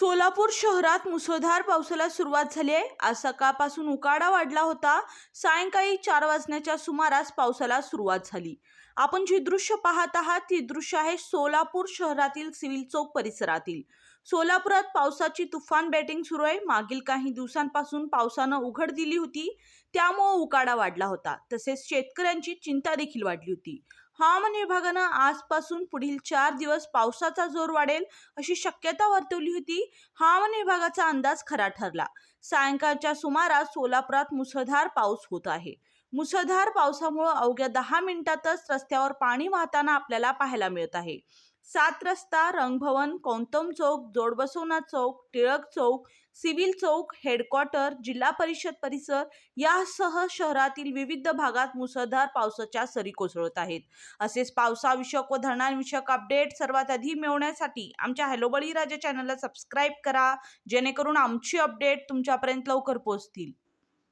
सोलापूर शहरात मुसळधार पावसाला सुरुवात झाली आहे. आज सकाळपासून उकाडा वाढला होता. सायंकाळी चार वाजण्याच्या सुमारास पावसाला सुरुवात झाली. आपण जी दृश्य पाहत आहात ती दृश्य आहे सोलापूर शहरातील सिव्हिल चौक परिसरातील. सोलापुरात पावसाची तुफान बॅटिंग सुरू आहे. मागील काही दिवसांपासून पावसानं उघड दिली होती. त्यामुळं उकाडा वाढला होता. तसेच शेतकऱ्यांची चिंता देखील वाढली होती. हवामान विभागानं आजपासून पुढील चार दिवस पावसाचा जोर वाढेल अशी शक्यता वर्तवली होती. हवामान विभागाचा अंदाज खरा ठरला. सायंकाळच्या सुमारास सोलापुरात मुसळधार पाऊस होत आहे. मुसळधार पावसामुळे अवघ्या दहा मिनिटातच रस्त्यावर पाणी वाहताना आपल्याला पाहायला मिळत आहे. सात रस्ता रंगभवन कौतम चौक जोडबसोना चौक टिळक चौक सिव्हिल चौक हेडक्वार्टर जिल्हा परिषद परिसर यासह शहरातील विविध भागात मुसळधार पावसाच्या सरी कोसळत आहेत. असेच पावसाविषयक व धरणांविषयक अपडेट सर्वात आधी मिळवण्यासाठी आमच्या हॅलो बळीराजा चॅनलला सबस्क्राईब करा जेणेकरून आमची अपडेट तुमच्यापर्यंत लवकर पोहोचतील.